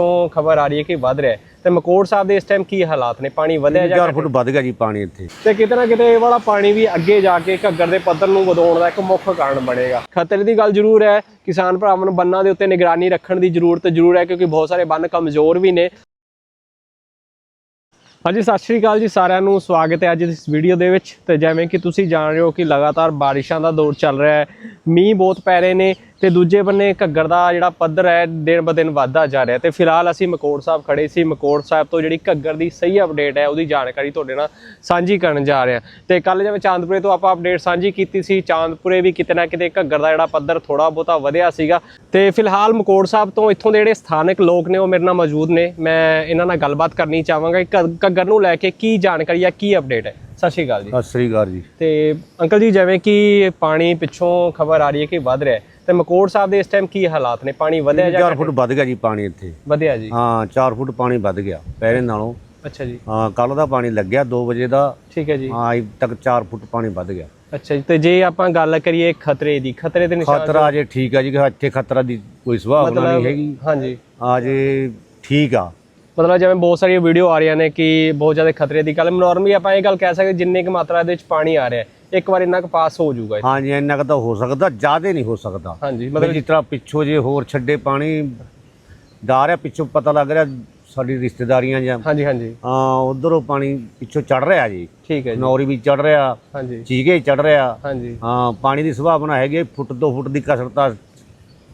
ਤੋਂ ਖਬਰ ਆ ਰਹੀ ਹੈ ਕਿ ਵੱਧ ਰਿਹਾ ਹੈ। ਤੇ ਮਕੋੜ ਸਾਹਿਬ ਦੇ ਇਸ ਟਾਈਮ ਕੀ ਹਾਲਾਤ ਨੇ? ਪਾਣੀ ਵਧਿਆ ਜਾਂ 4 ਫੁੱਟ ਵੱਧ ਗਿਆ ਜੀ ਪਾਣੀ ਇੱਥੇ। ਤੇ ਕਿਤੇ ਨਾ ਕਿਤੇ ਇਹ ਵਾਲਾ ਪਾਣੀ ਵੀ ਅੱਗੇ ਜਾ ਕੇ ਘੱਗਰ ਦੇ ਪੱਧਰ ਨੂੰ ਵਧਾਉਣ ਦਾ ਇੱਕ ਮੁੱਖ ਕਾਰਨ ਬਣੇਗਾ। ਖਤਰੇ ਦੀ ਗੱਲ ਜ਼ਰੂਰ ਹੈ। ਕਿਸਾਨ ਭਰਾਵਾਂ ਨੂੰ ਬੰਨਾਂ ਦੇ ਉੱਤੇ ਨਿਗਰਾਨੀ ਰੱਖਣ ਦੀ ਜ਼ਰੂਰਤ ਜ਼ਰੂਰ ਹੈ ਕਿਉਂਕਿ ਬਹੁਤ ਸਾਰੇ ਬੰਨ ਕਮਜ਼ੋਰ ਵੀ ਨੇ। ਹਾਂਜੀ ਸਤਿ ਸ਼੍ਰੀ ਅਕਾਲ ਜੀ ਸਾਰਿਆਂ ਨੂੰ। ਸਵਾਗਤ ਹੈ ਅੱਜ ਇਸ ਵੀਡੀਓ ਦੇ ਵਿੱਚ। ਤੇ ਜਿਵੇਂ ਕਿ ਤੁਸੀਂ ਜਾਣ ਰਹੇ ਹੋ ਕਿ ਲਗਾਤਾਰ ਬਾਰਿਸ਼ਾਂ ਦਾ ਦੌਰ ਚੱਲ ਰਿਹਾ ਹੈ। ਮੀਂਹ ਬਹੁਤ ਪੈ ਰਹੇ ਨੇ। ਤੇ ਦੂਜੇ ਬੰਨੇ ਘੱਗਰ ਦਾ ਜਿਹੜਾ ਪੱਧਰ ਹੈ ਦਿਨ ਬ ਦਿਨ ਵਧਦਾ ਜਾ ਰਿਹਾ। ਤੇ ਫਿਲਹਾਲ ਅਸੀਂ ਮਕੋੜ ਸਾਹਿਬ ਖੜੇ ਸੀ। ਮਕੋੜ ਸਾਹਿਬ ਤੋਂ ਜਿਹੜੀ ਘੱਗਰ ਦੀ ਸਹੀ ਅਪਡੇਟ ਹੈ ਉਹਦੀ ਜਾਣਕਾਰੀ ਤੁਹਾਡੇ ਨਾਲ ਸਾਂਝੀ ਕਰਨ ਜਾ ਰਹੇ। ਹਾਂ ਤੇ ਕੱਲ ਜਿਵੇਂ ਚਾਂਦਪੁਰੇ ਤੋਂ ਆਪਾਂ ਅਪਡੇਟ ਸਾਂਝੀ ਕੀਤੀ ਸੀ ਚਾਂਦਪੁਰੇ ਵੀ ਕਿਤੇ ਨਾ ਕਿਤੇ ਘੱਗਰ ਦਾ ਜਿਹੜਾ ਪੱਧਰ ਥੋੜਾ ਬਹੁਤਾ ਵਧਿਆ ਸੀਗਾ। ਤੇ ਫਿਲਹਾਲ ਮਕੋੜ ਸਾਹਿਬ ਤੋਂ ਇੱਥੋਂ ਦੇ ਜਿਹੜੇ ਸਥਾਨਕ ਲੋਕ ਨੇ ਉਹ ਮੇਰੇ ਨਾਲ ਮੌਜੂਦ ਨੇ। ਮੈਂ ਇਹਨਾਂ ਨਾਲ ਗੱਲਬਾਤ ਕਰਨੀ ਚਾਹਾਂਗਾ ਕਿ ਘੱਗਰ ਨੂੰ ਲੈ ਕੇ ਕੀ ਜਾਣਕਾਰੀ ਆ ਕੀ ਅਪਡੇਟ ਹੈ? ਸਤਿ ਸ਼੍ਰੀ ਅਕਾਲ ਜੀ। ਸਤਿ ਸ੍ਰੀ ਅਕਾਲ ਜੀ। ਤੇ ਅੰਕਲ ਜੀ ਜਿਵੇਂ ਕਿ ਪਾਣੀ ਪਿੱਛੋਂ ਖਬਰ ਆ ਰਹੀ ਹੈ ਕਿ ਵੱਧ ਰਿਹਾ ਹੈ। ਤੇ ਮਕੋੜ ਸਾਹਿਬ ਦੇ ਇਸ ਟਾਈਮ ਕੀ ਹਾਲਾਤ ਨੇ? ਪਾਣੀ ਵਧਿਆ ਜਾਂ 4 ਫੁੱਟ ਵੱਧ ਗਿਆ ਜੀ ਪਾਣੀ ਇੱਥੇ। ਵਧਿਆ ਜੀ। ਹਾਂ 4 ਫੁੱਟ ਪਾਣੀ ਵੱਧ ਗਿਆ ਪਹਿਲੇ ਨਾਲੋਂ। ਅੱਛਾ ਜੀ। ਹਾਂ ਕੱਲ ਦਾ ਪਾਣੀ ਲੱਗਿਆ 2 ਵਜੇ ਦਾ। ਠੀਕ ਹੈ ਜੀ। ਹਾਂ ਅਜੇ ਤੱਕ 4 ਫੁੱਟ ਪਾਣੀ ਵੱਧ ਗਿਆ। ਅੱਛਾ ਜੀ ਤੇ ਜੇ ਆਪਾਂ ਗੱਲ ਕਰੀਏ ਖਤਰੇ ਦੀ ਖਤਰੇ ਦੇ ਨਿਸ਼ਾਨ ਖਤਰਾ ਜੇ ਠੀਕ ਆ ਜੀ ਕਿ ਇੱਥੇ ਖਤਰਾ ਦੀ ਕੋਈ ਸੰਭਾਵਨਾ ਨਹੀਂ ਹੈਗੀ। ਹਾਂਜੀ। ਆ ਜੇ ਠੀਕ ਆ। ਮਤਲਬ ਜਿਵੇਂ ਬਹੁਤ ਸਾਰੀਆਂ ਵੀਡੀਓ ਆ ਰਹੀਆਂ ਨੇ ਕਿ ਬਹੁਤ ਜ਼ਿਆਦਾ ਖਤਰੇ ਦੀ ਗੱਲ ਨਾਰਮਲੀ ਆਪਾਂ ਇਹ ਗੱਲ ਕਹਿ ਸਕਦੇ ਜਿੰਨੇ ਕੁ ਮਾਤਰਾ ਦੇ ਵਿੱਚ ਪਾਣੀ ਆ ਰਿਹਾ ਹੈ ਇੱਕ ਵਾਰ ਇੰਨਾ ਕੁ ਪਾਸ ਹੋ ਜਾਊਗਾ ਇਹ। ਹਾਂ ਜੀ ਇੰਨਾ ਕੁ ਤਾਂ ਹੋ ਸਕਦਾ ਜ਼ਿਆਦਾ ਨਹੀਂ ਹੋ ਸਕਦਾ। ਹਾਂਜੀ ਮਤਲਬ ਜਿਸ ਤਰ੍ਹਾਂ ਪਿੱਛੋਂ ਜੇ ਹੋਰ ਛੱਡੇ ਪਾਣੀ ਜਾ ਰਿਹਾ ਪਿੱਛੋਂ ਪਤਾ ਲੱਗ ਰਿਹਾ ਸਾਡੀ ਰਿਸ਼ਤੇਦਾਰੀਆਂ ਜਾਂ ਹਾਂਜੀ ਹਾਂਜੀ। ਹਾਂ ਉਧਰੋਂ ਪਾਣੀ ਪਿੱਛੋਂ ਚੜ ਰਿਹਾ ਜੀ। ਠੀਕ ਹੈ ਜੀ। ਨੌਰੀ ਵੀ ਚੜ ਰਿਹਾ ਹਾਂਜੀ। ਚੀਗੇ ਚੜ ਰਿਹਾ। ਹਾਂਜੀ। ਹਾਂ ਪਾਣੀ ਦੀ ਸੰਭਾਵਨਾ ਹੈਗੀ ਫੁੱਟ 2 ਫੁੱਟ ਦੀ ਕਸਰ ਤਾਂ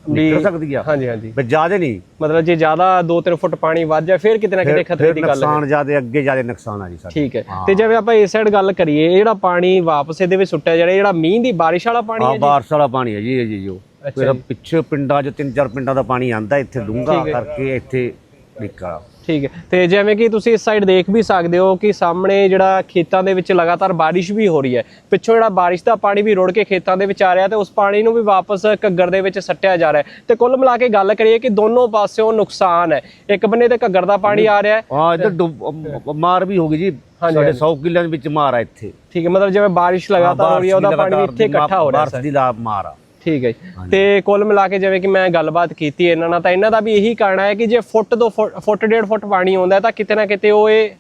ਨਿਕਲ ਸਕਦੀ ਆ। ਹਾਂਜੀ ਹਾਂਜੀ। ਪਰ ਜ਼ਿਆਦਾ ਨਹੀਂ। ਮਤਲਬ ਜੇ ਜ਼ਿਆਦਾ 2-3 ਫੁੱਟ ਪਾਣੀ ਵੱਧ ਜਾਏ ਫਿਰ ਕਿਤੇ ਨਾ ਕਿਤੇ ਖਤਰੇ ਦੀ ਗੱਲ ਹੈ। ਨੁਕਸਾਨ ਜ਼ਿਆਦਾ ਅੱਗੇ ਜ਼ਿਆਦਾ ਨੁਕਸਾਨ ਆ ਜੀ ਸਾਡਾ। ਠੀਕ ਹੈ। ਤੇ ਜਿਵੇਂ ਆਪਾਂ ਇਸ ਸਾਈਡ ਗੱਲ ਕਰੀਏ ਇਹ ਜਿਹੜਾ ਪਾਣੀ ਵਾਪਸ ਇਹਦੇ ਵਿੱਚ ਸੁੱਟਿਆ ਜਾ ਰਿਹਾ ਜਿਹੜਾ ਮੀਂਹ ਦੀ ਬਾਰਿਸ਼ ਵਾਲਾ ਪਾਣੀ ਹਾਂ ਹੈ ਬਾਰਸ਼ ਵਾਲਾ ਪਾਣੀ ਹੈ ਜੀ ਇਹ ਜੀ ਜੋ। ਫਿਰ ਪਿੱਛੇ ਪਿੰਡਾਂ 'ਚ ਤਿੰਨ ਚਾਰ ਪਿੰਡਾਂ ਦਾ ਪਾਣੀ ਆਂਦਾ ਇੱਥੇ ਡੂੰਘਾ। ਕਰਕੇ ਇੱਥੇ ਨਿਕਲ ਠੀਕ ਹੈ। ਤੇ ਜਿਵੇਂ ਕਿ ਤੁਸੀਂ ਇਸ ਸਾਈਡ ਦੇਖ ਵੀ ਸਕਦੇ ਹੋ ਕਿ ਸਾਹਮਣੇ ਜਿਹੜਾ ਖੇਤਾਂ ਦੇ ਵਿੱਚ ਲਗਾਤਾਰ ਬਾਰਿਸ਼ ਵੀ ਹੋ ਰਹੀ ਹੈ। ਪਿੱਛੋਂ ਜਿਹੜਾ ਬਾਰਿਸ਼ ਦਾ ਪਾਣੀ ਵੀ ਰੁੜ ਕੇ ਖੇਤਾਂ ਦੇ ਵਿੱਚ ਆ ਰਿਹਾ ਤੇ ਉਸ ਪਾਣੀ ਨੂੰ ਵੀ ਵਾਪਸ ਘੱਗਰ ਦੇ ਵਿੱਚ ਸੱਟਿਆ ਜਾ ਰਿਹਾ ਹੈ। ਤੇ ਕੁੱਲ ਮਿਲਾ ਕੇ ਗੱਲ ਕਰੀਏ ਕਿ ਦੋਨੋਂ ਪਾਸਿਓਂ ਨੁਕਸਾਨ ਹੈ। ਇੱਕ ਬੰਨੇ ਤੇ ਘੱਗਰ ਦਾ ਪਾਣੀ ਆ ਰਿਹਾ ਹੈ। ਹਾਂ ਇੱਧਰ ਮਾਰ ਵੀ ਹੋ ਗਈ ਜੀ। ਸਾਡੇ 100 ਕਿੱਲਿਆਂ ਦੇ ਵਿੱਚ ਮਾਰ ਆ ਇੱਥੇ। ਠੀਕ ਹੈ ਮਤਲਬ ਜਿਵੇਂ ਬਾਰਿਸ਼ ਲਗਾਤਾਰ ਹੋ ਰਹੀ ਹੈ ਉਹਦਾ ਪਾਣੀ ਇੱਥੇ ਇਕੱਠਾ ਹੋ ਰਿਹਾ ਬਾਰਸ਼ ਦੀ ਲਾ ਮਾਰ ਆ। ਠੀਕ ਹੈ ਜੀ। ਤੇ ਕੁੱਲ ਮਿਲਾ ਕੇ ਜਿਵੇਂ ਕਿ ਮੈਂ ਗੱਲਬਾਤ ਕੀਤੀ ਇਹਨਾਂ ਨਾਲ ਤਾਂ ਇਹਨਾਂ ਦਾ ਵੀ ਇਹੀ ਕਹਿਣਾ ਹੈ ਕਿ ਜੇ ਫੁੱਟ ਦੋ ਫੁੱਟ ਫੁੱਟ ਡੇਢ ਫੁੱਟ ਪਾਣੀ ਆਉਂਦਾ ਹੈ ਤਾਂ ਕਿਤੇ ਨਾ ਕਿਤੇ ਉਹ ਇਹ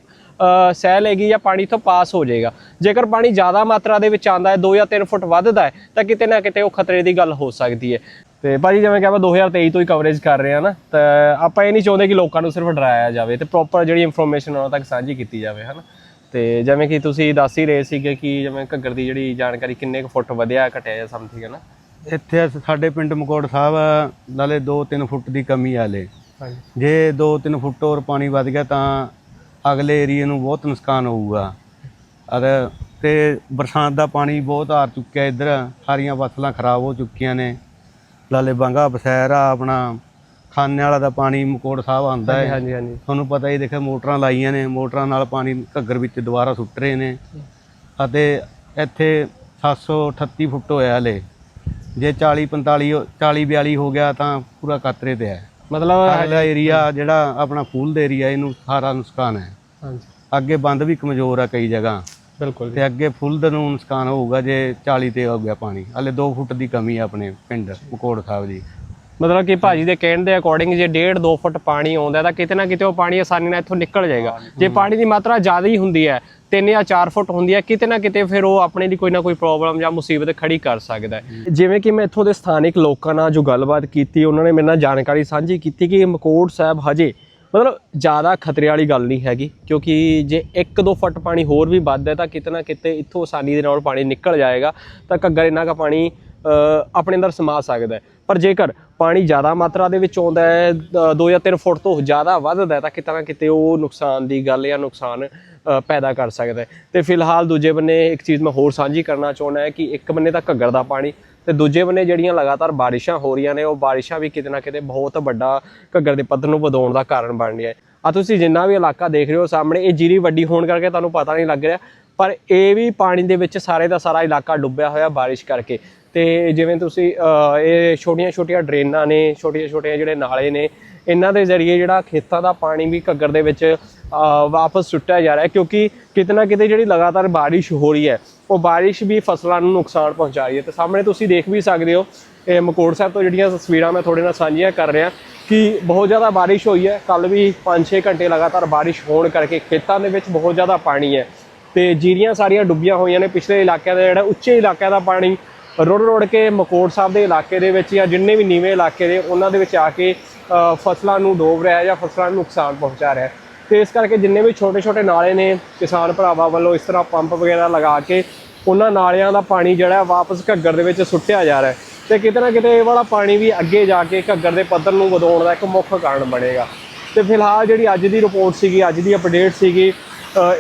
ਅ, ਸਹਿ ਲੇਗੀ ਜਾਂ ਪਾਣੀ ਤੋਂ ਪਾਸ ਹੋ ਜਾਏਗਾ। ਜੇਕਰ ਪਾਣੀ ਜ਼ਿਆਦਾ ਮਾਤਰਾ ਦੇ ਵਿੱਚ ਆਂਦਾ ਹੈ 2 ਜਾਂ 3 ਫੁੱਟ ਵੱਧਦਾ ਹੈ ਤਾਂ ਕਿਤੇ ਨਾ ਕਿਤੇ ਉਹ ਖਤਰੇ ਦੀ ਗੱਲ ਹੋ ਸਕਦੀ ਹੈ। ਤੇ ਭਾਜੀ ਜਿਵੇਂ ਕਿ ਆਪਾਂ 2023 ਤੋਂ ਹੀ ਕਵਰੇਜ ਕਰ ਰਹੇ ਹਾਂ ਨਾ ਤਾਂ ਆਪਾਂ ਇਹ ਨਹੀਂ ਚਾਹੁੰਦੇ ਕਿ ਲੋਕਾਂ ਨੂੰ ਸਿਰਫ ਡਰਾਇਆ ਜਾਵੇ ਤੇ ਪ੍ਰੋਪਰ ਜਿਹੜੀ ਇਨਫੋਰਮੇਸ਼ਨ ਉਹਨਾਂ ਤੱਕ ਸਾਂਝੀ ਕੀਤੀ ਜਾਵੇ ਹਨਾ? ਤੇ ਜਿਵੇਂ ਕਿ ਤੁਸੀਂ ਦੱਸ ਹੀ ਰਹੇ ਸੀਗੇ ਕਿ ਜਿਵੇਂ ਘੱਗਰ ਦੀ ਜਿਹੜੀ ਜਾਣਕਾਰੀ ਕਿੰਨੇ ਕੁ ਫੁੱਟ ਵਧਿਆ ਘਟਿਆ ਜਾਂ ਸਮਥਿੰਗ ਹੈ ਨਾ ਇੱਥੇ ਸਾਡੇ ਪਿੰਡ ਮਕੋੜ ਸਾਹਿਬ ਨਾਲੇ 2-3 ਫੁੱਟ ਦੀ ਕਮੀ ਆ ਲੇ ਹਾਂਜੀ। ਜੇ 2-3 ਫੁੱਟ ਹੋਰ ਪਾਣੀ ਵੱਧ ਗਿਆ ਤਾਂ ਅਗਲੇ ਏਰੀਏ ਨੂੰ ਬਹੁਤ ਨੁਕਸਾਨ ਹੋਊਗਾ। ਅਰ ਤੇ ਬਰਸਾਤ ਦਾ ਪਾਣੀ ਬਹੁਤ ਆ ਚੁੱਕਿਆ ਇੱਧਰ ਸਾਰੀਆਂ ਫਸਲਾਂ ਖਰਾਬ ਹੋ ਚੁੱਕੀਆਂ ਨੇ। ਲਾਲੇ ਬਾਂਗਾ ਬਸੈਰਾ ਆਪਣਾ ਖਾਨੇ ਵਾਲਾ ਦਾ ਪਾਣੀ ਮਕੋੜ ਸਾਹਿਬ ਆਂਦਾ ਹੈ। ਹਾਂਜੀ ਹਾਂਜੀ ਤੁਹਾਨੂੰ ਪਤਾ ਹੀ ਦੇਖਿਆ ਮੋਟਰਾਂ ਲਾਈਆਂ ਨੇ ਮੋਟਰਾਂ ਨਾਲ ਪਾਣੀ ਘੱਗਰ ਵਿੱਚ ਦੁਬਾਰਾ ਸੁੱਟ ਰਹੇ ਨੇ। ਅਤੇ ਇੱਥੇ 738 ਫੁੱਟ ਹੋਇਆ ਹਲੇ। ਜੇ 40 45 40 42 ਹੋ ਗਿਆ ਤਾਂ ਪੂਰਾ ਕਤਰੇ ਤੇ ਹੈ। ਮਤਲਬ ਅਗਲਾ ਏਰੀਆ ਜਿਹੜਾ ਆਪਣਾ ਫੂਲ ਦਾ ਏਰੀਆ ਇਹਨੂੰ ਸਾਰਾ ਨੁਕਸਾਨ ਹੈ। ਹਾਂਜੀ। ਅੱਗੇ ਬੰਦ ਵੀ ਕਮਜ਼ੋਰ ਆ ਕਈ ਜਗ੍ਹਾ। ਬਿਲਕੁਲ ਤੇ ਅੱਗੇ ਫੁੱਲ ਦਾ ਨੂੰ ਨੁਕਸਾਨ ਹੋਊਗਾ ਜੇ 40 ਤੇ ਹੋ ਗਿਆ ਪਾਣੀ। ਹਲੇ 2 ਫੁੱਟ ਦੀ ਕਮੀ ਆ ਆਪਣੇ ਪਿੰਡ ਮਕੋੜ ਸਾਹਿਬ ਦੀ ਮਤਲਬ ਕਿ ਭਾਜੀ ਦੇ ਕਹਿਣ ਦੇ ਅਕੋਰਡਿੰਗ ਜੇ 1.5 2 ਫੁੱਟ ਪਾਣੀ ਆਉਂਦਾ ਤਾਂ ਕਿਤੇ ਨਾ ਕਿਤੇ ਉਹ ਪਾਣੀ ਆਸਾਨੀ ਨਾਲ ਇੱਥੋਂ ਨਿਕਲ ਜਾਏਗਾ। ਜੇ ਪਾਣੀ ਦੀ ਮਾਤਰਾ ਜ਼ਿਆਦਾ ਹੀ ਹੁੰਦੀ ਹੈ 3 ਜਾਂ 4 ਫੁੱਟ ਹੁੰਦੀ ਹੈ, ਕਿਤੇ ਨਾ ਕਿਤੇ ਫਿਰ ਉਹ ਆਪਣੇ ਦੀ ਕੋਈ ਨਾ ਕੋਈ ਪ੍ਰੋਬਲਮ ਜਾਂ ਮੁਸੀਬਤ ਖੜੀ ਕਰ ਸਕਦਾ ਹੈ। ਜਿਵੇਂ ਕਿ ਮੈਂ ਇੱਥੋਂ ਦੇ ਸਥਾਨਿਕ ਲੋਕਾਂ ਨਾਲ ਜੋ ਗੱਲਬਾਤ ਕੀਤੀ, ਉਹਨਾਂ ਨੇ ਮੇਰੇ ਨਾਲ ਜਾਣਕਾਰੀ ਸਾਂਝੀ ਕੀਤੀ ਕਿ ਮਕੋੜ ਸਾਹਿਬ ਹਜੇ ਮਤਲਬ ਜ਼ਿਆਦਾ ਖਤਰੇ ਵਾਲੀ ਗੱਲ ਨਹੀਂ ਹੈਗੀ, ਕਿਉਂਕਿ ਜੇ 1-2 ਫੁੱਟ ਪਾਣੀ ਹੋਰ ਵੀ ਵੱਧਦਾ ਤਾਂ ਕਿਤੇ ਨਾ ਕਿਤੇ ਇੱਥੋਂ ਆਸਾਨੀ ਦੇ ਨਾਲ ਪਾਣੀ ਨਿਕਲ ਜਾਏਗਾ, ਤਾਂ ਘੱਗਰ ਇੰਨਾ ਕਾ ਪਾਣੀ ਆਪਣੇ ਅੰਦਰ ਸਮਾ ਸਕਦਾ ਪਰ ਜੇਕਰ ਪਾਣੀ ਜ਼ਿਆਦਾ ਮਾਤਰਾ ਦੇ ਵਿੱਚ ਆਉਂਦਾ ਹੈ 2 ਜਾਂ 3 ਫੁੱਟ ਤੋਂ ਜ਼ਿਆਦਾ ਵੱਧਦਾ ਤਾਂ ਕਿਤੇ ਨਾ ਕਿਤੇ ਉਹ ਨੁਕਸਾਨ ਦੀ ਗੱਲ ਜਾਂ ਨੁਕਸਾਨ ਪੈਦਾ ਕਰ ਸਕਦਾ। ਹੈ ਤੇ ਫਿਲਹਾਲ ਦੂਜੇ ਬੰਨੇ ਇੱਕ ਚੀਜ਼ ਮੈਂ ਹੋਰ ਸਾਂਝੀ ਕਰਨਾ ਚਾਹੁੰਦਾ ਹੈ ਕਿ ਇੱਕ ਬੰਨੇ ਤਾਂ ਘੱਗਰ ਦਾ ਪਾਣੀ ਤੇ ਦੂਜੇ ਬੰਨੇ ਜਿਹੜੀਆਂ ਲਗਾਤਾਰ ਬਾਰਿਸ਼ਾਂ ਹੋ ਰਹੀਆਂ ਨੇ, ਉਹ ਬਾਰਿਸ਼ਾਂ ਵੀ ਕਿਤੇ ਨਾ ਕਿਤੇ ਬਹੁਤ ਵੱਡਾ ਘੱਗਰ ਦੇ ਪੱਧਰ ਨੂੰ ਵਧਾਉਣ ਦਾ ਕਾਰਨ ਬਣ ਰਿਹਾ ਹੈ ਆ ਤੁਸੀਂ ਜਿੰਨਾ ਵੀ ਇਲਾਕਾ ਦੇਖ ਰਹੇ ਹੋ ਸਾਹਮਣੇ, ਇਹ ਜੀਰੀ ਵੱਡੀ ਹੋਣ ਕਰਕੇ ਤੁਹਾਨੂੰ ਪਤਾ ਨਹੀਂ ਲੱਗ ਰਿਹਾ, ਪਰ ਇਹ ਵੀ ਪਾਣੀ ਦੇ ਵਿੱਚ ਸਾਰੇ ਦਾ ਸਾਰਾ ਇਲਾਕਾ ਡੁੱਬਿਆ ਹੋਇਆ ਬਾਰਿਸ਼ ਕਰਕੇ। ਤੇ ਜਿਵੇਂ ਤੁਸੀਂ ਇਹ ਛੋਟੀਆਂ ਛੋਟੀਆਂ ਡਰੇਨਾਂ ਨੇ ਛੋਟੀਆਂ ਛੋਟੀਆਂ ਜਿਹੜੇ ਨਾਲੇ ਨੇ ਇਹਨਾਂ ਦੇ ਜ਼ਰੀਏ ਜਿਹੜਾ ਖੇਤਾਂ ਦਾ ਪਾਣੀ ਵੀ ਘੱਗਰ ਦੇ ਵਿੱਚ ਵਾਪਸ ਸੁੱਟਿਆ ਜਾ ਰਿਹਾ ਹੈ, ਕਿਉਂਕਿ ਕਿਤੇ ਨਾ ਕਿਤੇ ਜਿਹੜੀ ਲਗਾਤਾਰ ਬਾਰਿਸ਼ ਹੋ ਰਹੀ ਹੈ, ਉਹ ਬਾਰਿਸ਼ ਵੀ ਫਸਲਾਂ ਨੂੰ ਨੁਕਸਾਨ ਪਹੁੰਚਾ ਰਹੀ ਹੈ। ਤੇ ਸਾਹਮਣੇ ਤੁਸੀਂ ਦੇਖ ਵੀ ਸਕਦੇ ਹੋ, ਇਹ ਮਕੋੜ ਸਾਹਿਬ ਤੋਂ ਜਿਹੜੀਆਂ ਤਸਵੀਰਾਂ ਮੈਂ ਤੁਹਾਡੇ ਨਾਲ ਸਾਂਝੀਆਂ ਕਰ ਰਿਹਾ, ਕਿ ਬਹੁਤ ਜ਼ਿਆਦਾ ਬਾਰਿਸ਼ ਹੋਈ ਹੈ। ਕੱਲ ਵੀ 5-6 ਘੰਟੇ ਲਗਾਤਾਰ ਬਾਰਿਸ਼ ਹੋਣ ਕਰਕੇ ਖੇਤਾਂ ਦੇ ਵਿੱਚ ਬਹੁਤ ਜ਼ਿਆਦਾ ਪਾਣੀ ਹੈ। ਤੇ ਜੀਰੀਆਂ ਸਾਰੀਆਂ ਡੁੱਬੀਆਂ ਹੋਈਆਂ ਨੇ, ਪਿਛਲੇ ਇਲਾਕਿਆਂ ਦਾ ਜਿਹੜਾ ਉੱਚੇ ਇਲਾਕਿਆਂ ਦਾ ਪਾਣੀ ਰੁੜ ਰੁੜ ਕੇ ਮਕੋੜ ਸਾਹਿਬ ਦੇ ਇਲਾਕੇ ਦੇ ਵਿੱਚ ਜਾਂ ਜਿੰਨੇ ਵੀ ਨੀਵੇਂ ਇਲਾਕੇ ਦੇ, ਉਹਨਾਂ ਦੇ ਵਿੱਚ ਆ ਕੇ ਫਸਲਾਂ ਨੂੰ ਡੋਬ ਰਿਹਾ ਜਾਂ ਫਸਲਾਂ ਨੂੰ ਨੁਕਸਾਨ ਪਹੁੰਚਾ ਰਿਹਾ ਹੈ। ਤੇ ਇਸ ਕਰਕੇ ਜਿੰਨੇ ਵੀ ਛੋਟੇ ਛੋਟੇ ਨਾਲੇ ਨੇ, ਕਿਸਾਨ ਭਰਾਵਾਂ ਵੱਲੋਂ ਇਸ ਤਰ੍ਹਾਂ ਪੰਪ ਵਗੈਰਾ ਲਗਾ ਕੇ ਉਹਨਾਂ ਨਾਲਿਆਂ ਦਾ ਪਾਣੀ ਜਿਹੜਾ ਵਾਪਸ ਘੱਗਰ ਦੇ ਵਿੱਚ ਸੁੱਟਿਆ ਜਾ ਰਿਹਾ ਹੈ। ਤੇ ਕਿਤੇ ਨਾ ਕਿਤੇ ਇਹ ਵਾਲਾ ਪਾਣੀ ਵੀ ਅੱਗੇ ਜਾ ਕੇ ਘੱਗਰ ਦੇ ਪੱਧਰ ਨੂੰ ਵਧਾਉਣ ਦਾ ਇੱਕ ਮੁੱਖ ਕਾਰਨ ਬਣੇਗਾ। ਤੇ ਫਿਲਹਾਲ ਜਿਹੜੀ ਅੱਜ ਦੀ ਰਿਪੋਰਟ ਸੀਗੀ, ਅੱਜ ਦੀ ਅਪਡੇਟ ਸੀਗੀ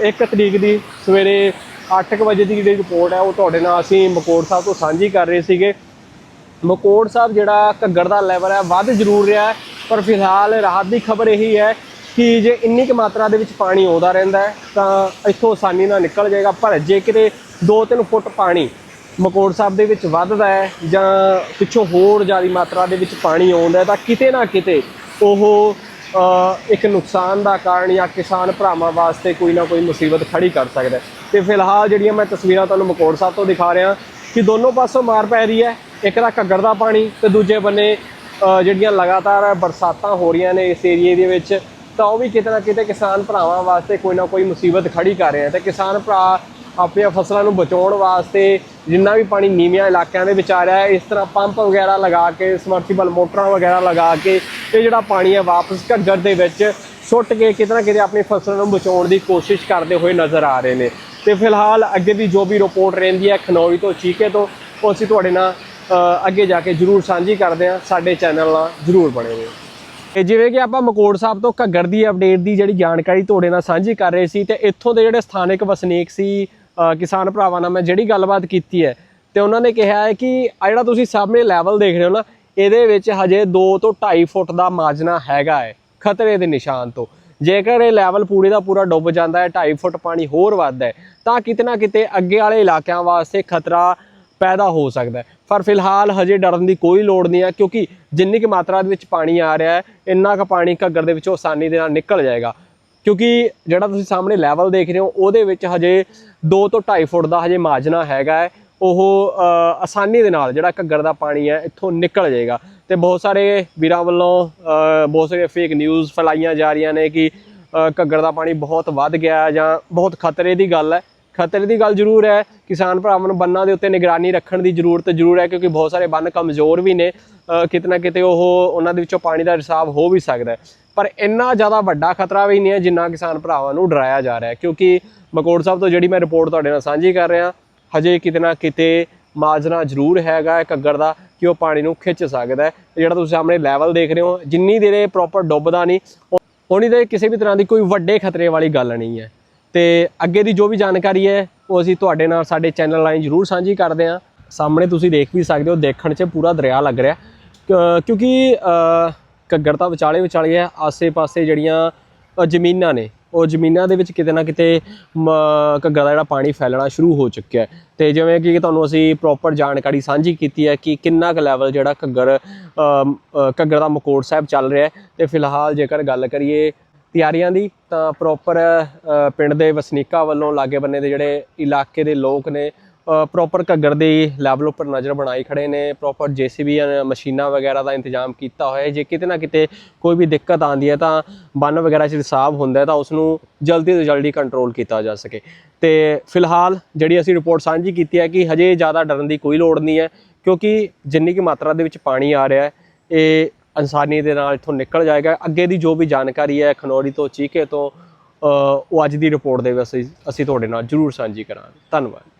1 ਤਰੀਕ ਦੀ ਸਵੇਰੇ 8:00 ਵਜੇ ਦੀ ਜਿਹੜੀ ਰਿਪੋਰਟ ਹੈ, ਉਹ ਤੁਹਾਡੇ ਨਾਲ ਅਸੀਂ ਮਕੋੜ ਸਾਹਿਬ ਤੋਂ ਸਾਂਝੀ ਕਰ ਰਹੇ ਸੀਗੇ। ਮਕੋੜ ਸਾਹਿਬ ਜਿਹੜਾ ਘੱਗਰ ਦਾ ਲੈਵਲ ਹੈ, ਵੱਧ ਜ਼ਰੂਰ ਰਿਹਾ ਪਰ ਫਿਲਹਾਲ ਰਾਹਤ ਦੀ ਖਬਰ ਇਹੀ ਹੈ ਕਿ ਜੇ ਇੰਨੀ ਕੁ ਮਾਤਰਾ ਦੇ ਵਿੱਚ ਪਾਣੀ ਆਉਂਦਾ ਰਹਿੰਦਾ ਹੈ, ਤਾਂ ਇੱਥੋਂ ਆਸਾਨੀ ਨਾਲ ਨਿਕਲ ਜਾਏਗਾ। ਪਰ ਜੇ ਕਿਤੇ 2-3 ਫੁੱਟ ਪਾਣੀ ਮਕੋੜ ਸਾਹਿਬ ਦੇ ਵਿੱਚ ਵੱਧਦਾ ਹੈ ਜਾਂ ਪਿੱਛੋਂ ਹੋਰ ਜ਼ਿਆਦਾ ਮਾਤਰਾ ਦੇ ਵਿੱਚ ਪਾਣੀ ਆਉਂਦਾ ਹੈ, ਤਾਂ ਕਿਤੇ ਨਾ ਕਿਤੇ ਉਹ ਇੱਕ ਨੁਕਸਾਨ ਦਾ ਕਾਰਨ ਜਾਂ ਕਿਸਾਨ ਭਰਾਵਾਂ ਵਾਸਤੇ ਕੋਈ ਨਾ ਕੋਈ ਮੁਸੀਬਤ ਖੜੀ ਕਰ ਸਕਦਾ ਹੈ। ਤੇ ਫਿਲਹਾਲ ਜਿਹੜੀਆਂ ਮੈਂ ਤਸਵੀਰਾਂ ਤੁਹਾਨੂੰ ਮਕੋੜ ਸਾਹਿਬ ਤੋਂ ਦਿਖਾ ਰਿਹਾ, ਕਿ ਦੋਨੋਂ ਪਾਸੋਂ ਮਾਰ ਪੈ ਰਹੀ ਹੈ, ਇੱਕ ਦਾ ਘੱਗਰ ਦਾ ਪਾਣੀ ਤੇ ਦੂਜੇ ਬੰਨੇ ਜਿਹੜੀਆਂ ਲਗਾਤਾਰ ਬਰਸਾਤਾਂ ਹੋ ਰਹੀਆਂ ਨੇ ਇਸ ਏਰੀਏ ਦੇ ਵਿੱਚ, ਤਾਂ ਉਹ ਵੀ ਕਿਤੇ ਨਾ ਕਿਤੇ ਕਿਸਾਨ ਭਰਾਵਾਂ ਵਾਸਤੇ ਕੋਈ ਨਾ ਕੋਈ ਮੁਸੀਬਤ ਖੜੀ ਕਰ ਰਿਹਾ ਆ ਤੇ ਕਿਸਾਨ ਭਰਾ ਆਪਣੀਆਂ ਫਸਲਾਂ ਨੂੰ ਬਚਾਉਣ ਵਾਸਤੇ ਜਿੰਨਾ ਵੀ ਪਾਣੀ ਨੀਵੀਆਂ ਇਲਾਕਿਆਂ ਦੇ ਵਿੱਚ ਆ ਰਿਹਾ ਹੈ, ਇਸ ਤਰ੍ਹਾਂ ਪੰਪ ਵਗੈਰਾ ਲਗਾ ਕੇ ਸਮਰਸੀਬਲ ਮੋਟਰਾਂ ਵਗੈਰਾ ਲਗਾ ਕੇ ਇਹ ਜਿਹੜਾ ਪਾਣੀ ਹੈ ਵਾਪਸ ਘੱਗਰ ਦੇ ਵਿੱਚ ਸੁੱਟ ਕੇ ਕਿਤੇ ਨਾ ਕਿਤੇ ਆਪਣੀ ਫਸਲ ਨੂੰ ਬਚਾਉਣ ਦੀ ਕੋਸ਼ਿਸ਼ ਕਰਦੇ ਹੋਏ ਨਜ਼ਰ ਆ ਰਹੇ ਨੇ। ਤੇ ਫਿਲਹਾਲ ਅੱਗੇ ਦੀ ਜੋ ਵੀ ਰਿਪੋਰਟ ਰਹਿੰਦੀ ਹੈ ਖਨੌਰੀ ਤੋਂ ਚੀਕੇ ਤੋਂ, ਉਹ ਅਸੀਂ ਤੁਹਾਡੇ ਨਾਲ ਅੱਗੇ ਜਾ ਕੇ ਜਰੂਰ ਸਾਂਝੀ ਕਰਦੇ ਹਾਂ। ਸਾਡੇ ਚੈਨਲ ਨਾਲ ਜਰੂਰ ਬਣੇ ਰਹੋ। ਤੇ ਜਿਵੇਂ ਕਿ ਆਪਾਂ ਮਕੋੜ ਸਾਹਿਬ ਤੋਂ ਘੱਗਰ ਦੀ ਅਪਡੇਟ ਦੀ ਜਿਹੜੀ ਜਾਣਕਾਰੀ ਤੁਹਾਡੇ ਨਾਲ ਸਾਂਝੀ ਕਰ ਰਹੇ ਸੀ, ਤੇ ਇੱਥੋਂ ਦੇ ਜਿਹੜੇ ਸਥਾਨਕ ਵਸਨੀਕ ਸੀ ਕਿਸਾਨ ਭਰਾਵਾਂ ਨਾਲ ਮੈਂ ਜਿਹੜੀ ਗੱਲਬਾਤ ਕੀਤੀ ਹੈ, ਤੇ ਉਹਨਾਂ ਨੇ ਕਿਹਾ ਹੈ ਕਿ ਆ ਜਿਹੜਾ ਤੁਸੀਂ ਸਾਹਮਣੇ ਲੈਵਲ ਦੇਖ ਰਹੇ ਹੋ ਨਾ ਇਹਦੇ ਵਿੱਚ ਹਜੇ 2 ਤੋਂ 2.5 ਫੁੱਟ ਦਾ ਮਾਜਨਾ ਹੈਗਾ ਹੈ, ਖਤਰੇ ਦੇ ਨਿਸ਼ਾਨ ਤੋਂ। ਜੇਕਰ ਇਹ ਲੈਵਲ ਪੂਰੇ ਦਾ ਪੂਰਾ ਡੁੱਬ ਜਾਂਦਾ ਹੈ 2.5 ਫੁੱਟ ਪਾਣੀ ਹੋਰ ਵੱਧਦਾ ਹੈ, ਤਾਂ ਕਿਤੇ ਨਾ ਕਿਤੇ ਅੱਗੇ ਵਾਲੇ ਇਲਾਕਿਆਂ ਵਾਸਤੇ ਖਤਰਾ ਪੈਦਾ ਹੋ ਸਕਦਾ ਹੈ। ਪਰ ਫਿਲਹਾਲ ਹਜੇ ਡਰਨ ਦੀ ਕੋਈ ਲੋੜ ਨਹੀਂ ਹੈ, ਕਿਉਂਕਿ ਜਿੰਨੀ ਕੁ ਮਾਤਰਾ ਦੇ ਵਿੱਚ ਪਾਣੀ ਆ ਰਿਹਾ ਹੈ, ਇੰਨਾ ਕੁ ਪਾਣੀ ਘੱਗਰ ਦੇ ਵਿੱਚੋਂ ਆਸਾਨੀ ਦੇ ਨਾਲ ਨਿਕਲ ਜਾਏਗਾ। ਕਿਉਂਕਿ ਜਿਹੜਾ ਤੁਸੀਂ ਸਾਹਮਣੇ ਲੈਵਲ ਦੇਖ ਰਹੇ ਹੋ, ਉਹਦੇ ਵਿੱਚ ਹਜੇ 2 ਤੋਂ 2.5 ਫੁੱਟ ਦਾ ਹਜੇ ਮਾਜਨਾ ਹੈਗਾ ਹੈ ਉਹ ਆਸਾਨੀ ਦੇ ਨਾਲ ਜਿਹੜਾ ਘੱਗਰ ਦਾ ਪਾਣੀ ਹੈ ਇੱਥੋਂ ਨਿਕਲ ਜਾਏਗਾ। ਤੇ ਬਹੁਤ ਸਾਰੇ ਵੀਰਾਂ ਵੱਲੋਂ ਬਹੁਤ ਸਾਰੇ ਫੇਕ ਨਿਊਜ਼ ਫੈਲਾਈਆਂ ਜਾ ਰਹੀਆਂ ਨੇ ਕਿ ਘੱਗਰ ਦਾ ਪਾਣੀ ਬਹੁਤ ਵੱਧ ਗਿਆ ਜਾਂ ਬਹੁਤ ਖਤਰੇ ਦੀ ਗੱਲ ਹੈ। ਖਤਰੇ ਦੀ ਗੱਲ ਜ਼ਰੂਰ ਹੈ ਕਿਸਾਨ ਭਰਾਵਾਂ ਨੂੰ ਬੰਨਾਂ ਦੇ ਉੱਤੇ ਨਿਗਰਾਨੀ ਰੱਖਣ ਦੀ ਜ਼ਰੂਰਤ ਜ਼ਰੂਰ ਹੈ ਕਿਉਂਕਿ ਬਹੁਤ ਸਾਰੇ ਬੰਨ ਕਮਜ਼ੋਰ ਵੀ ਨੇ। ਅ, ਕਿਤੇ ਨਾ ਕਿਤੇ ਉਹ ਉਹਨਾਂ ਦੇ ਵਿੱਚੋਂ ਪਾਣੀ ਦਾ ਰਿਸਾਵ ਹੋ ਵੀ ਸਕਦਾ ਪਰ ਇੰਨਾ ਜ਼ਿਆਦਾ ਵੱਡਾ ਖਤਰਾ ਵੀ ਨਹੀਂ ਹੈ ਜਿੰਨਾ ਕਿਸਾਨ ਭਰਾਵਾਂ ਨੂੰ ਡਰਾਇਆ ਜਾ ਰਿਹਾ ਹੈ ਕਿਉਂਕਿ ਮਕੋੜ ਸਾਹਿਬ ਤੋਂ ਜਿਹੜੀ ਮੈਂ ਰਿਪੋਰਟ ਤੁਹਾਡੇ ਨਾਲ ਸਾਂਝੀ ਕਰ ਰਿਹਾ ਹਜੇ ਕਿਤੇ ਨਾ ਕਿਤੇ ਮਾਜਰਾ ਜ਼ਰੂਰ ਹੈਗਾ ਘੱਗਰ ਦਾ ਕਿ ਉਹ ਪਾਣੀ ਨੂੰ ਖਿੱਚ ਸਕਦਾ ਜਿਹੜਾ ਤੁਸੀਂ ਸਾਹਮਣੇ ਲੈਵਲ ਦੇਖ ਰਹੇ ਹੋ ਜਿੰਨੀ ਦੇਰ ਇਹ ਪ੍ਰੋਪਰ ਡੁੱਬਦਾ ਨਹੀਂ ਉਨੀ ਦੇਰ ਕਿਸੇ ਵੀ ਤਰ੍ਹਾਂ ਦੀ ਕੋਈ ਵੱਡੇ ਖਤਰੇ ਵਾਲੀ ਗੱਲ ਨਹੀਂ ਹੈ। ਤੇ ਅੱਗੇ ਦੀ ਜੋ ਵੀ ਜਾਣਕਾਰੀ ਹੈ ਉਹ ਅਸੀਂ ਤੁਹਾਡੇ ਨਾਲ ਸਾਡੇ ਚੈਨਲ ਰਾਹੀਂ ਜ਼ਰੂਰ ਸਾਂਝੀ ਕਰਦੇ ਹਾਂ। ਸਾਹਮਣੇ ਤੁਸੀਂ ਦੇਖ ਵੀ ਸਕਦੇ ਹੋ ਦੇਖਣ 'ਚ ਪੂਰਾ ਦਰਿਆ ਲੱਗ ਰਿਹਾ। ਕਿਉਂਕਿ ਅ, ਘੱਗਰ ਤਾਂ ਵਿਚਾਲੇ ਵਿਚਾਲੇ ਹੈ ਆਸੇ-ਪਾਸੇ ਜਿਹੜੀਆਂ ਜ਼ਮੀਨਾਂ ਨੇ ਉਹ ਜ਼ਮੀਨਾਂ ਦੇ ਵਿੱਚ ਕਿਤੇ ਨਾ ਕਿਤੇ ਮ, ਘੱਗਰ ਦਾ ਜਿਹੜਾ ਪਾਣੀ ਫੈਲਣਾ ਸ਼ੁਰੂ ਹੋ ਚੁੱਕਿਆ ਹੈ। ਤੇ ਜਿਵੇਂ ਕਿ ਤੁਹਾਨੂੰ ਅਸੀਂ ਪ੍ਰੋਪਰ ਜਾਣਕਾਰੀ ਸਾਂਝੀ ਕੀਤੀ ਹੈ ਕਿ ਕਿੰਨਾ ਕੁ ਲੈਵਲ ਜਿਹੜਾ ਘੱਗਰ ਘੱਗਰ ਦਾ ਮਕੋੜ ਸਾਹਿਬ ਚੱਲ ਰਿਹਾ ਹੈ। ਤੇ ਫਿਲਹਾਲ ਜੇਕਰ ਗੱਲ ਕਰੀਏ ਤਿਆਰੀਆਂ ਦੀ ਤਾਂ ਪ੍ਰੋਪਰ ਪਿੰਡ ਦੇ ਵਸਨੀਕਾਂ ਵੱਲੋਂ ਲਾਗੇ ਬੰਨੇ ਦੇ ਜਿਹੜੇ ਇਲਾਕੇ ਦੇ ਲੋਕ ਨੇ ਪ੍ਰੋਪਰ ਘੱਗਰ ਦੇ ਲੈਵਲ ਉੱਪਰ ਨਜ਼ਰ ਬਣਾਈ ਖੜੇ ਨੇ ਪ੍ਰੋਪਰ ਜੀਸੀਬੀ ਮਸ਼ੀਨਾਂ ਵਗੈਰਾ ਦਾ ਇੰਤਜ਼ਾਮ ਕੀਤਾ ਹੋਇਆ ਹੈ। ਜੇ ਕਿਤੇ ਨਾ ਕਿਤੇ ਕੋਈ ਵੀ ਦਿੱਕਤ ਆਉਂਦੀ ਹੈ ਤਾਂ ਬੰਨ ਵਗੈਰਾ 'ਚ ਰਿਸਾਵ ਹੁੰਦਾ ਹੈ ਤਾਂ ਉਸ ਨੂੰ ਜਲਦੀ ਤੋਂ ਜਲਦੀ ਕੰਟਰੋਲ ਕੀਤਾ ਜਾ ਸਕੇ। ਤੇ ਫਿਲਹਾਲ ਜਿਹੜੀ ਅਸੀਂ ਰਿਪੋਰਟ ਸਾਂਝੀ ਕੀਤੀ ਹੈ ਕਿ ਹਜੇ ਜ਼ਿਆਦਾ ਡਰਨ ਦੀ ਕੋਈ ਲੋੜ ਨਹੀਂ ਹੈ, ਕਿਉਂਕਿ ਜਿੰਨੀ ਕਿ ਮਾਤਰਾ ਦੇ ਵਿੱਚ ਪਾਣੀ ਆ ਰਿਹਾ ਹੈ, ਇਹ ਇਨਸਾਨੀ ਦੇ ਨਾਲ ਇੱਥੋਂ ਨਿਕਲ ਜਾਏਗਾ। ਅੱਗੇ ਦੀ ਜੋ ਵੀ ਜਾਣਕਾਰੀ ਹੈ ਖਨੌਰੀ ਤੋਂ, ਚੀਕੇ ਤੋਂ ਉਹ ਅੱਜ ਦੀ ਰਿਪੋਰਟ ਦੇ ਵਿੱਚ ਅਸੀਂ ਤੁਹਾਡੇ ਨਾਲ ਜਰੂਰ ਸਾਂਝੀ ਕਰਾਂਗੇ। ਧੰਨਵਾਦ।